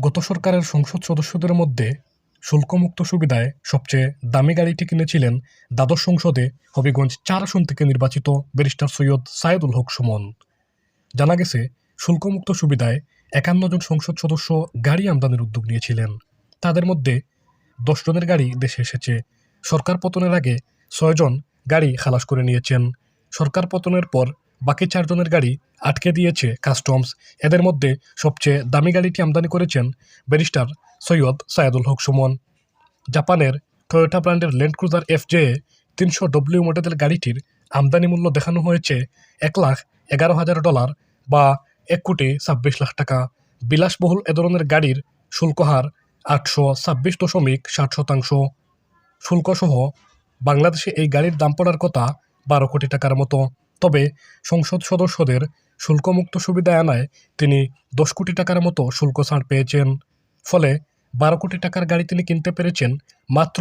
গত সরকারের সংসদ সদস্যদের মধ্যে শুল্কমুক্ত সুবিধায় সবচেয়ে দামি গাড়িটি কিনেছিলেন দ্বাদশ সংসদে হবিগঞ্জ চার আসন থেকে নির্বাচিত ব্যারিস্টার সৈয়দ সায়েদুল হক সুমন। জানা গেছে, শুল্কমুক্ত সুবিধায় একান্ন জন সংসদ সদস্য গাড়ি আমদানির উদ্যোগ নিয়েছিলেন। তাদের মধ্যে দশ জনের গাড়ি দেশে এসেছে। সরকার পতনের আগে ছয়জন গাড়ি খালাস করে নিয়েছেন। সরকার পতনের পর বাকি চারজনের গাড়ি আটকে দিয়েছে কাস্টমস। এদের মধ্যে সবচেয়ে দামি গাড়িটি আমদানি করেছেন ব্যারিস্টার সৈয়দ সায়েদুল হক সুমন। জাপানের টয়োটা ব্র্যান্ডের ল্যান্ড ক্রুজার এফ জে তিনশো ডব্লিউ মডেলের গাড়িটির আমদানি মূল্য দেখানো হয়েছে এক লাখ এগারো হাজার ডলার বা এক কোটি ছাব্বিশ লাখ টাকা। বিলাসবহুল এ ধরনের গাড়ির শুল্ক হার আটশো ছাব্বিশ দশমিক ষাট শতাংশ। শুল্কসহ বাংলাদেশে এই গাড়ির দাম পড়ার কথা বারো কোটি টাকার মতো। তবে সংসদ সদস্যদের শুল্কমুক্ত সুবিধা আনায় তিনি দশ কোটি টাকার মতো শুল্ক ছাড় পেয়েছেন। ফলে বারো কোটি টাকার গাড়ি তিনি কিনতে পেরেছেন মাত্র